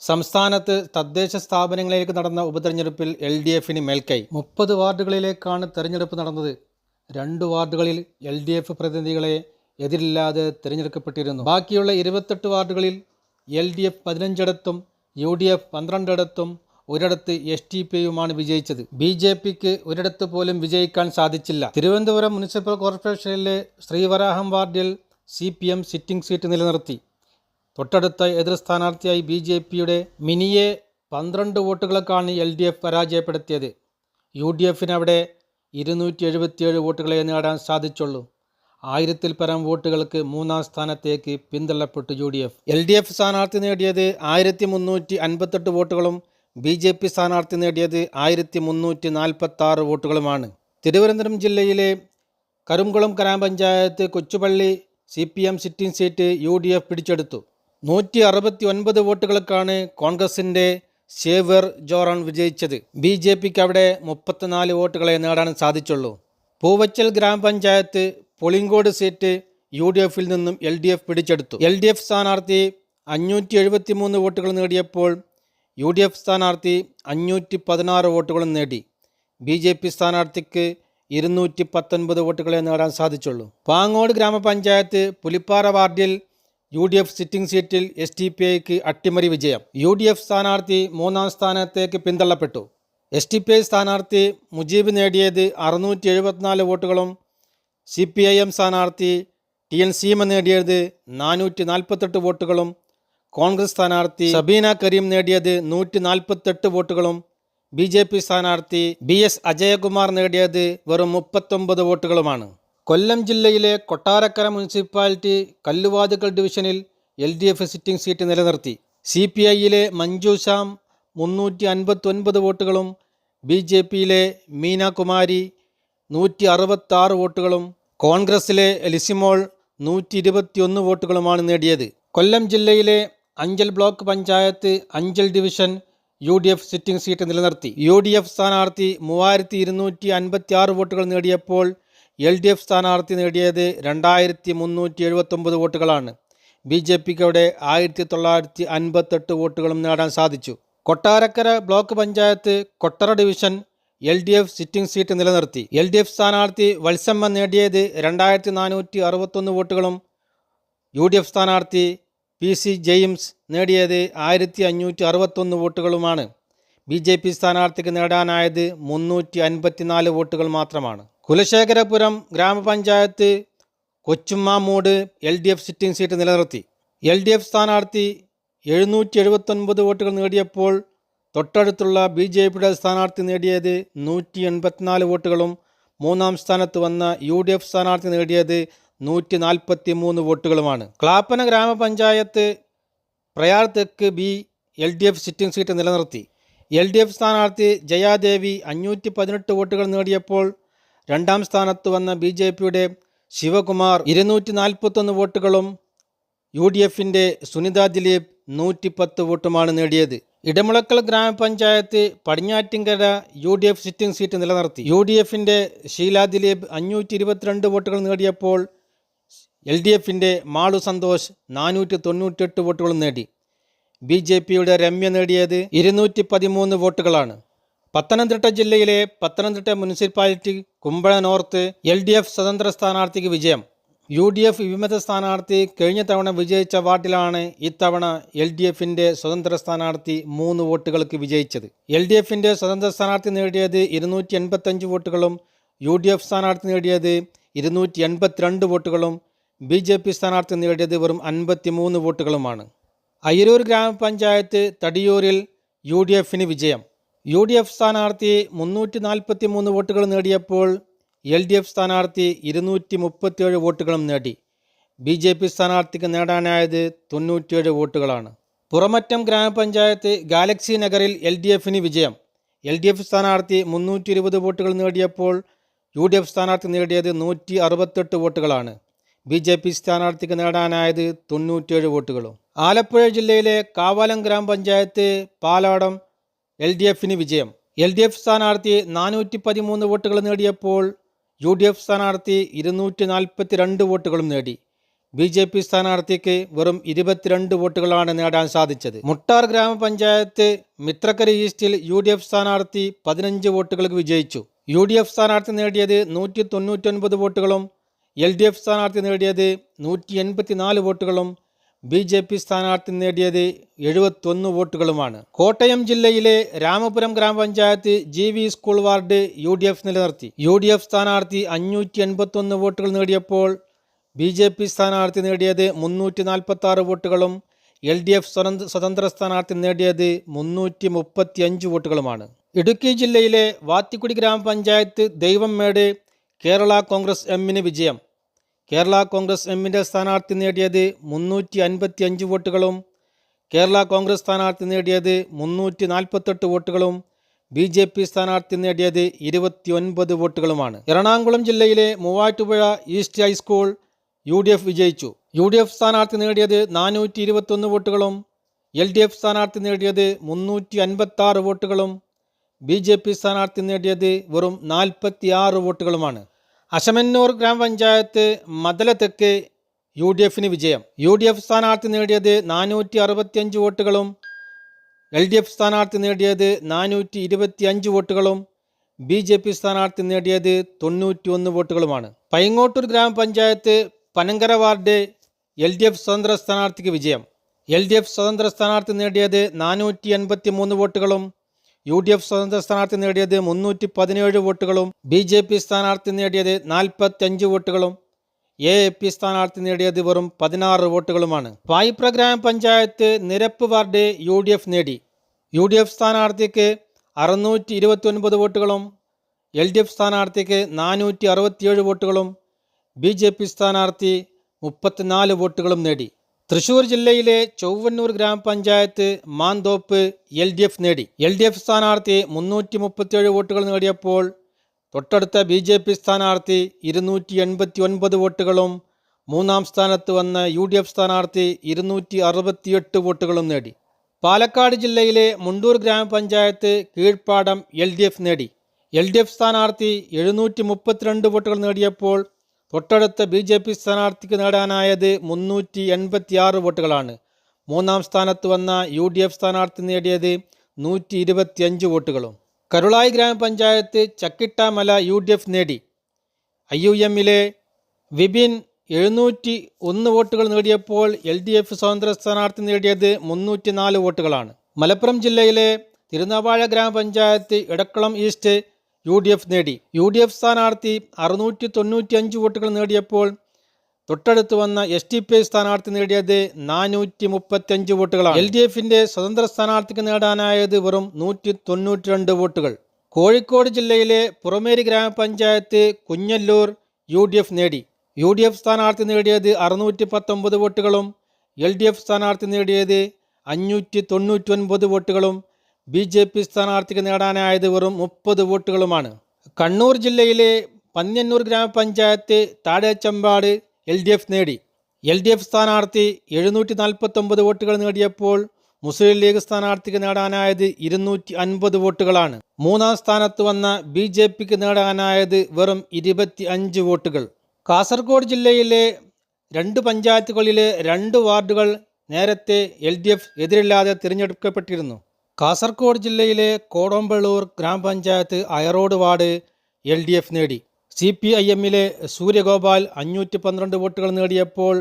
സംസ്ഥാനത്ത് തദ്ദേശ സ്ഥാപനങ്ങളിലേക്ക് നടന്ന ഉപതെരഞ്ഞെടുപ്പിൽ എൽ ഡി എഫിന് മേൽക്കൈ. മുപ്പത് വാർഡുകളിലേക്കാണ് തെരഞ്ഞെടുപ്പ് നടന്നത്. രണ്ട് വാർഡുകളിൽ എൽ ഡി എഫ് പ്രതിനിധികളെ എതിരില്ലാതെ തിരഞ്ഞെടുക്കപ്പെട്ടിരുന്നു. ബാക്കിയുള്ള ഇരുപത്തെട്ട് വാർഡുകളിൽ എൽ ഡി എഫ് പതിനഞ്ചിടത്തും യു ഡി എഫ് പന്ത്രണ്ടിടത്തും ഒരിടത്ത് എസ് ടി പിയുമാണ് വിജയിച്ചത്. ബി ജെ പിക്ക് ഒരിടത്ത് പോലും വിജയിക്കാൻ സാധിച്ചില്ല. തിരുവനന്തപുരം മുനിസിപ്പൽ കോർപ്പറേഷനിലെ ശ്രീവരാഹം വാർഡിൽ C P M sitting seat നിലനിർത്തി. തൊട്ടടുത്ത എതിർ സ്ഥാനാർത്ഥിയായി ബി ജെ പിയുടെ മിനിയെ പന്ത്രണ്ട് വോട്ടുകൾക്കാണ് എൽ ഡി എഫ് പരാജയപ്പെടുത്തിയത്. യു ഡി എഫിന് അവിടെ ഇരുന്നൂറ്റി എഴുപത്തിയേഴ് വോട്ടുകളെ നേടാൻ സാധിച്ചുള്ളൂ. ആയിരത്തിൽ പരം വോട്ടുകൾക്ക് മൂന്നാം സ്ഥാനത്തേക്ക് പിന്തള്ളപ്പെട്ടു U D F. L D F സ്ഥാനാർത്ഥി നേടിയത് ആയിരത്തി മുന്നൂറ്റി അൻപത്തെട്ട് വോട്ടുകളും ബി ജെ പി സ്ഥാനാർത്ഥി നേടിയത് ആയിരത്തി മുന്നൂറ്റി നാൽപ്പത്തി ആറ് വോട്ടുകളുമാണ്. തിരുവനന്തപുരം ജില്ലയിലെ കരുംകുളം ഗ്രാമപഞ്ചായത്ത് Kochupalli C P M sitting seat U D F പിടിച്ചെടുത്തു. നൂറ്റി അറുപത്തി ഒൻപത് വോട്ടുകൾക്കാണ് കോൺഗ്രസിന്റെ ഷേവർ ജോറാൻ വിജയിച്ചത്. ബി ജെ പിക്ക് അവിടെ മുപ്പത്തിനാല് വോട്ടുകളെ നേടാൻ സാധിച്ചുള്ളൂ. പൂവച്ചൽ ഗ്രാമപഞ്ചായത്ത് പൊളിങ്കോട് സീറ്റ് യു ഡി എഫിൽ നിന്നും എൽ ഡി എഫ് പിടിച്ചെടുത്തു. എൽ ഡി എഫ് സ്ഥാനാർത്ഥി അഞ്ഞൂറ്റി എഴുപത്തി മൂന്ന് വോട്ടുകൾ നേടിയപ്പോൾ യു ഡി എഫ് സ്ഥാനാർത്ഥി അഞ്ഞൂറ്റി പതിനാറ് വോട്ടുകളും നേടി. ബി ജെ പി സ്ഥാനാർത്ഥിക്ക് ഇരുന്നൂറ്റി പത്തൊൻപത് വോട്ടുകളെ നേടാൻ സാധിച്ചുള്ളൂ. പാങ്ങോട് ഗ്രാമപഞ്ചായത്ത് പുലിപ്പാറ വാർഡിൽ യു ഡി എഫ് സിറ്റിംഗ് സീറ്റിൽ എസ് ടി പി ഐക്ക് അട്ടിമറി വിജയം. യു ഡി എഫ് സ്ഥാനാർത്ഥി മൂന്നാം സ്ഥാനത്തേക്ക് പിന്തള്ളപ്പെട്ടു. എസ് ടി പി ഐ സ്ഥാനാർത്ഥി മുജീബ് നേടിയത് അറുന്നൂറ്റി എഴുപത്തിനാല് വോട്ടുകളും സി പി ഐ എം സ്ഥാനാർത്ഥി ടി എൻ സീമ നേടിയത് നാനൂറ്റി നാൽപ്പത്തെട്ട് വോട്ടുകളും കോൺഗ്രസ് സ്ഥാനാർത്ഥി സബീന കരീം നേടിയത് നൂറ്റി നാൽപ്പത്തെട്ട് വോട്ടുകളും ബി ജെ പി സ്ഥാനാർത്ഥി ബി എസ് അജയകുമാർ നേടിയത് വെറും മുപ്പത്തൊമ്പത് വോട്ടുകളുമാണ്. കൊല്ലം ജില്ലയിലെ കൊട്ടാരക്കര മുനിസിപ്പാലിറ്റി കല്ലുവാതുക്കൾ ഡിവിഷനിൽ L D F sitting seat നിലനിർത്തി. സി പി ഐയിലെ മഞ്ജു ശ്യാം മുന്നൂറ്റി അൻപത്തൊൻപത് വോട്ടുകളും ബി ജെ പിയിലെ മീനാകുമാരി നൂറ്റി അറുപത്താറ് വോട്ടുകളും കോൺഗ്രസിലെ എലിസിമോൾ നൂറ്റി ഇരുപത്തിയൊന്ന് വോട്ടുകളുമാണ് നേടിയത്. കൊല്ലം ജില്ലയിലെ Anchal block panchayat Anchal division U D F sitting seat നിലനിർത്തി. യു ഡി എഫ് സ്ഥാനാർത്ഥി മൂവായിരത്തി ഇരുന്നൂറ്റി അൻപത്തി ആറ് വോട്ടുകൾ നേടിയപ്പോൾ എൽ ഡി എഫ് സ്ഥാനാർത്ഥി നേടിയത് രണ്ടായിരത്തി മുന്നൂറ്റി എഴുപത്തൊമ്പത് വോട്ടുകളാണ്. ബി ജെ പിക്ക് അവിടെ ആയിരത്തി തൊള്ളായിരത്തി അൻപത്തെട്ട് വോട്ടുകളും നേടാൻ സാധിച്ചു. Kottarakkara block panchayat Kottara division L D F sitting seat നിലനിർത്തി. എൽ ഡി എഫ് സ്ഥാനാർത്ഥി വത്സമ്മ നേടിയത് രണ്ടായിരത്തി നാനൂറ്റി അറുപത്തൊന്ന് വോട്ടുകളും യു ഡി എഫ് സ്ഥാനാർത്ഥി പി സി ജെയിംസ് നേടിയത് ആയിരത്തി അഞ്ഞൂറ്റി അറുപത്തൊന്ന് വോട്ടുകളുമാണ്. ബി ജെ പി സ്ഥാനാർത്ഥിക്ക് നേടാനായത് മുന്നൂറ്റി അൻപത്തിനാല് വോട്ടുകൾ മാത്രമാണ്. കുലശേഖരപുരം ഗ്രാമപഞ്ചായത്ത് Kochummamoodu L D F sitting seat നിലനിർത്തി. എൽ ഡി എഫ് സ്ഥാനാർത്ഥി എഴുന്നൂറ്റി എഴുപത്തൊൻപത് വോട്ടുകൾ നേടിയപ്പോൾ തൊട്ടടുത്തുള്ള ബി ജെ പിയുടെ സ്ഥാനാർത്ഥി നേടിയത് നൂറ്റി എൺപത്തിനാല് വോട്ടുകളും മൂന്നാം സ്ഥാനത്ത് വന്ന യു ഡി എഫ് സ്ഥാനാർത്ഥി നേടിയത് നൂറ്റി നാൽപ്പത്തി മൂന്ന് വോട്ടുകളുമാണ്. ക്ലാപ്പന ഗ്രാമപഞ്ചായത്ത് പ്രയാർ തെക്ക് B L D F sitting seat നിലനിർത്തി. എൽ ഡി എഫ് സ്ഥാനാർത്ഥി ജയാദേവി അഞ്ഞൂറ്റി പതിനെട്ട് വോട്ടുകൾ നേടിയപ്പോൾ രണ്ടാം സ്ഥാനത്ത് വന്ന ബി ജെ പിയുടെ ശിവകുമാർ ഇരുന്നൂറ്റി നാൽപ്പത്തൊന്ന് വോട്ടുകളും യു ഡി എഫിന്റെ സുനിത ദിലീപ് നൂറ്റിപ്പത്ത് വോട്ടുമാണ് നേടിയത്. ഇടമുളക്കൽ ഗ്രാമപഞ്ചായത്ത് Padinjattinkara U D F sitting seat നിലനിർത്തി. യു ഡി എഫിന്റെ ഷീല ദിലീപ് അഞ്ഞൂറ്റി ഇരുപത്തിരണ്ട് വോട്ടുകൾ നേടിയപ്പോൾ എൽ ഡി എഫിന്റെ മാളു സന്തോഷ് നാനൂറ്റി തൊണ്ണൂറ്റെട്ട് വോട്ടുകൾ നേടി. ബി ജെ പിയുടെ രമ്യ നേടിയത് ഇരുന്നൂറ്റി പതിമൂന്ന് വോട്ടുകളാണ്. പത്തനംതിട്ട ജില്ലയിലെ Pathanamthitta municipality Kumbazha north L D F സ്വതന്ത്ര സ്ഥാനാർത്ഥിക്ക് വിജയം. യു ഡി എഫ് വിമത സ്ഥാനാർത്ഥി കഴിഞ്ഞ തവണ വിജയിച്ച വാർഡിലാണ് ഇത്തവണ എൽ ഡി എഫിന്റെ സ്വതന്ത്ര സ്ഥാനാർത്ഥി മൂന്ന് വോട്ടുകൾക്ക് വിജയിച്ചത്. എൽ ഡി എഫിന്റെ സ്വതന്ത്ര സ്ഥാനാർത്ഥി നേടിയത് ഇരുന്നൂറ്റി എൺപത്തഞ്ച് വോട്ടുകളും യു ഡി എഫ് സ്ഥാനാർത്ഥി നേടിയത് ഇരുന്നൂറ്റി എൺപത്തിരണ്ട് വോട്ടുകളും ബി ജെ പി സ്ഥാനാർത്ഥി നേടിയത് വെറും അൻപത്തി മൂന്ന് വോട്ടുകളുമാണ്. അയിരൂർ ഗ്രാമപഞ്ചായത്ത് തടിയൂരിൽ യു ഡി എഫിന് വിജയം. യു ഡി എഫ് സ്ഥാനാർത്ഥി മുന്നൂറ്റി നാൽപ്പത്തി മൂന്ന് വോട്ടുകൾ നേടിയപ്പോൾ എൽ ഡി എഫ് സ്ഥാനാർത്ഥി ഇരുന്നൂറ്റി മുപ്പത്തിയേഴ് വോട്ടുകളും നേടി. ബി ജെ പി സ്ഥാനാർത്ഥിക്ക് നേടാനായത് തൊണ്ണൂറ്റിയേഴ് വോട്ടുകളാണ്. പുറമറ്റം ഗ്രാമപഞ്ചായത്ത് ഗാലക്സി നഗറിൽ എൽ ഡി എഫിന് വിജയം. എൽ ഡി എഫ് സ്ഥാനാർത്ഥി മുന്നൂറ്റി ഇരുപത് വോട്ടുകൾ നേടിയപ്പോൾ യു ഡി എഫ് സ്ഥാനാർത്ഥി നേടിയത് നൂറ്റി അറുപത്തെട്ട് വോട്ടുകളാണ്. ബി ജെ പി സ്ഥാനാർത്ഥിക്ക് നേടാനായത് തൊണ്ണൂറ്റിയേഴ് വോട്ടുകളും. ആലപ്പുഴ ജില്ലയിലെ കാവാലം ഗ്രാമപഞ്ചായത്ത് പാലാടം എൽ ഡി എഫിന് വിജയം. എൽ ഡി എഫ് സ്ഥാനാർത്ഥി നാനൂറ്റി പതിമൂന്ന് വോട്ടുകൾ നേടിയപ്പോൾ യു ഡി എഫ് സ്ഥാനാർത്ഥി ഇരുന്നൂറ്റി നാൽപ്പത്തി രണ്ട് വോട്ടുകളും നേടി. ബി ജെ പി സ്ഥാനാർത്ഥിക്ക് വെറും ഇരുപത്തിരണ്ട് വോട്ടുകളാണ് നേടാൻ സാധിച്ചത്. മുട്ടാർ ഗ്രാമപഞ്ചായത്ത് മിത്രക്കര ഈസ്റ്റിൽ യു ഡി എഫ് സ്ഥാനാർത്ഥി പതിനഞ്ച് വോട്ടുകൾക്ക് വിജയിച്ചു. യു ഡി എഫ് സ്ഥാനാർത്ഥി നേടിയത് നൂറ്റി തൊണ്ണൂറ്റൊൻപത് വോട്ടുകളും എൽ ഡി എഫ് സ്ഥാനാർത്ഥി നേടിയത് നൂറ്റി എൺപത്തിനാല് വോട്ടുകളും ബി ജെ പി സ്ഥാനാർത്ഥി നേടിയത് എഴുപത്തൊന്ന് വോട്ടുകളുമാണ്. കോട്ടയം ജില്ലയിലെ രാമപുരം ഗ്രാമപഞ്ചായത്ത് G V school ward U D F നിലനിർത്തി. യു ഡി എഫ് സ്ഥാനാർത്ഥി അഞ്ഞൂറ്റി എൺപത്തൊന്ന് വോട്ടുകൾ നേടിയപ്പോൾ ബി ജെ പി സ്ഥാനാർത്ഥി നേടിയത് മുന്നൂറ്റി നാൽപ്പത്തി ആറ് വോട്ടുകളും എൽ ഡി എഫ് സ്വതന്ത്ര സ്ഥാനാർത്ഥി നേടിയത് മുന്നൂറ്റി മുപ്പത്തി അഞ്ച് വോട്ടുകളുമാണ്. ഇടുക്കി ജില്ലയിലെ വാത്തിക്കുടി ഗ്രാമപഞ്ചായത്ത് ദൈവംമേട് കേരള കോൺഗ്രസ് എമ്മിന് വിജയം. കേരള കോൺഗ്രസ് എമ്മിന്റെ സ്ഥാനാർത്ഥി നേടിയത് മുന്നൂറ്റി അൻപത്തി അഞ്ച് വോട്ടുകളും കേരള കോൺഗ്രസ് സ്ഥാനാർത്ഥി നേടിയത് മുന്നൂറ്റി നാൽപ്പത്തെട്ട് വോട്ടുകളും ബി ജെ പി സ്ഥാനാർത്ഥി നേടിയത് ഇരുപത്തിയൊൻപത് വോട്ടുകളുമാണ്. എറണാകുളം ജില്ലയിലെ Muvattupuzha east high school U D F വിജയിച്ചു. യു ഡി എഫ് സ്ഥാനാർത്ഥി നേടിയത് നാനൂറ്റി ഇരുപത്തൊന്ന് വോട്ടുകളും എൽ ഡി എഫ് സ്ഥാനാർത്ഥി നേടിയത് മുന്നൂറ്റി അൻപത്തി ആറ് വോട്ടുകളും ബി ജെ പി സ്ഥാനാർത്ഥി നേടിയത് വെറും നാൽപ്പത്തി ആറ് വോട്ടുകളുമാണ്. അശമന്നൂർ ഗ്രാമപഞ്ചായത്ത് മദലത്തെക്ക് തെക്ക് യു ഡി എഫിന് വിജയം. യു ഡി എഫ് സ്ഥാനാർത്ഥി നേടിയത് നാനൂറ്റി അറുപത്തിയഞ്ച് വോട്ടുകളും എൽ ഡി എഫ് സ്ഥാനാർത്ഥി നേടിയത് നാനൂറ്റി ഇരുപത്തി അഞ്ച് വോട്ടുകളും ബി ജെ പി സ്ഥാനാർത്ഥി നേടിയത് തൊണ്ണൂറ്റി ഒന്ന് വോട്ടുകളുമാണ്. പൈങ്ങോട്ടൂർ ഗ്രാമപഞ്ചായത്ത് Panankara ward L D F സ്വതന്ത്ര സ്ഥാനാർത്ഥിക്ക് വിജയം. എൽ ഡി എഫ് സ്വതന്ത്ര സ്ഥാനാർത്ഥി നേടിയത് നാനൂറ്റി എൺപത്തി മൂന്ന് വോട്ടുകളും യു ഡി എഫ് സ്വതന്ത്ര സ്ഥാനാർത്ഥി നേടിയത് മുന്നൂറ്റി പതിനേഴ് വോട്ടുകളും ബി ജെ പി സ്ഥാനാർത്ഥി നേടിയത് നാൽപ്പത്തഞ്ച് വോട്ടുകളും എ എ പി സ്ഥാനാർത്ഥി നേടിയത് വെറും പതിനാറ് വോട്ടുകളുമാണ്. പായിപ്ര ഗ്രാമപഞ്ചായത്ത് Nirappu ward U D F നേടി. യു ഡി എഫ് സ്ഥാനാർത്ഥിക്ക് അറുന്നൂറ്റി ഇരുപത്തി ഒൻപത് വോട്ടുകളും എൽ ഡി എഫ് സ്ഥാനാർത്ഥിക്ക് നാനൂറ്റി അറുപത്തിയേഴ് വോട്ടുകളും ബി ജെ പി സ്ഥാനാർത്ഥി മുപ്പത്തിനാല് വോട്ടുകളും നേടി. തൃശൂർ ജില്ലയിലെ ചൊവ്വന്നൂർ ഗ്രാമപഞ്ചായത്ത് മാന്തോപ്പ് എൽ ഡി എഫ് നേടി. എൽ ഡി എഫ് സ്ഥാനാർത്ഥി മുന്നൂറ്റി മുപ്പത്തിയേഴ് വോട്ടുകൾ നേടിയപ്പോൾ തൊട്ടടുത്ത ബി ജെ പി സ്ഥാനാർത്ഥി ഇരുന്നൂറ്റി എൺപത്തി ഒൻപത് വോട്ടുകളും മൂന്നാം സ്ഥാനത്ത് വന്ന യു ഡി എഫ് സ്ഥാനാർത്ഥി ഇരുന്നൂറ്റി അറുപത്തിയെട്ട് വോട്ടുകളും നേടി. പാലക്കാട് ജില്ലയിലെ മുണ്ടൂർ ഗ്രാമപഞ്ചായത്ത് കീഴ്പ്പാടം എൽ ഡി എഫ് നേടി. എൽ ഡി എഫ് സ്ഥാനാർത്ഥി എഴുന്നൂറ്റി മുപ്പത്തിരണ്ട് വോട്ടുകൾ നേടിയപ്പോൾ തൊട്ടടുത്ത ബി ജെ പി സ്ഥാനാർത്ഥിക്ക് നേടാനായത് മുന്നൂറ്റി എൺപത്തിയാറ് വോട്ടുകളാണ്. മൂന്നാം സ്ഥാനത്ത് വന്ന യു ഡി എഫ് സ്ഥാനാർത്ഥി നേടിയത് നൂറ്റി ഇരുപത്തിയഞ്ച് വോട്ടുകളും. കരുളായി ഗ്രാമപഞ്ചായത്ത് ചക്കിട്ടാമല യു ഡി എഫ് നേടി. ഐ യു എമ്മിലെ വിപിൻ എഴുന്നൂറ്റി ഒന്ന് വോട്ടുകൾ നേടിയപ്പോൾ എൽ ഡി എഫ് സ്വതന്ത്ര സ്ഥാനാർത്ഥി നേടിയത് മുന്നൂറ്റി നാല് വോട്ടുകളാണ്. മലപ്പുറം ജില്ലയിലെ തിരുനാവാഴ ഗ്രാമപഞ്ചായത്ത് Edakkulam east U D F നേടി. യു ഡി എഫ് സ്ഥാനാർത്ഥി അറുന്നൂറ്റി തൊണ്ണൂറ്റി അഞ്ച് വോട്ടുകൾ നേടിയപ്പോൾ തൊട്ടടുത്ത് വന്ന എസ് ടി പി ഐ സ്ഥാനാർത്ഥി നേടിയത് നാനൂറ്റി മുപ്പത്തഞ്ച് വോട്ടുകളാണ്. എൽ ഡി എഫിന്റെ സ്വതന്ത്ര സ്ഥാനാർത്ഥിക്ക് നേടാനായത് വെറും നൂറ്റി തൊണ്ണൂറ്റി രണ്ട് വോട്ടുകൾ. കോഴിക്കോട് ജില്ലയിലെ പുറമേരി ഗ്രാമപഞ്ചായത്ത് കുഞ്ഞല്ലൂർ യു ഡി എഫ് നേടി. യു ഡി എഫ് സ്ഥാനാർത്ഥി നേടിയത് അറുന്നൂറ്റി പത്തൊമ്പത് വോട്ടുകളും എൽ ഡി എഫ് സ്ഥാനാർത്ഥി നേടിയത് അഞ്ഞൂറ്റി തൊണ്ണൂറ്റി ഒൻപത് വോട്ടുകളും ബി ജെ പി സ്ഥാനാർത്ഥിക്ക് നേടാനായത് വെറും മുപ്പത് വോട്ടുകളുമാണ്. കണ്ണൂർ ജില്ലയിലെ പന്ന്യന്നൂർ ഗ്രാമപഞ്ചായത്ത് താഴെച്ചമ്പാട് എൽ ഡി എഫ് നേടി. എൽ ഡി എഫ് സ്ഥാനാർത്ഥി എഴുന്നൂറ്റി നാൽപ്പത്തൊമ്പത് വോട്ടുകൾ നേടിയപ്പോൾ മുസ്ലിം ലീഗ് സ്ഥാനാർത്ഥിക്ക് നേടാനായത് ഇരുന്നൂറ്റി അൻപത് വോട്ടുകളാണ്. മൂന്നാം സ്ഥാനത്ത് വന്ന ബി ജെ പിക്ക് നേടാനായത് വെറും ഇരുപത്തി അഞ്ച് വോട്ടുകൾ. കാസർഗോഡ് ജില്ലയിലെ രണ്ട് പഞ്ചായത്തുകളിലെ രണ്ട് വാർഡുകൾ നേരത്തെ എൽ ഡി എഫ് എതിരില്ലാതെ തിരഞ്ഞെടുക്കപ്പെട്ടിരുന്നു. കാസർഗോഡ് ജില്ലയിലെ കോടമ്പള്ളൂർ ഗ്രാമപഞ്ചായത്ത് Ayarode ward L D F നേടി. സി പി ഐ എമ്മിലെ സൂര്യഗോപാൽ അഞ്ഞൂറ്റി പന്ത്രണ്ട് വോട്ടുകൾ നേടിയപ്പോൾ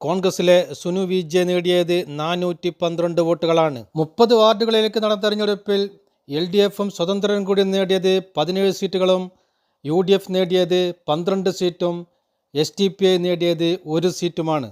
കോൺഗ്രസിലെ സുനു വി ജെ നേടിയത് നാനൂറ്റി പന്ത്രണ്ട് വോട്ടുകളാണ്. മുപ്പത് വാർഡുകളിലേക്ക് നടന്ന തെരഞ്ഞെടുപ്പിൽ എൽ ഡി എഫും സ്വതന്ത്രനും കൂടി നേടിയത് പതിനേഴ് സീറ്റുകളും യു ഡി എഫ് നേടിയത് പന്ത്രണ്ട് സീറ്റും എസ് ടി പി ഐ നേടിയത് ഒരു സീറ്റുമാണ്.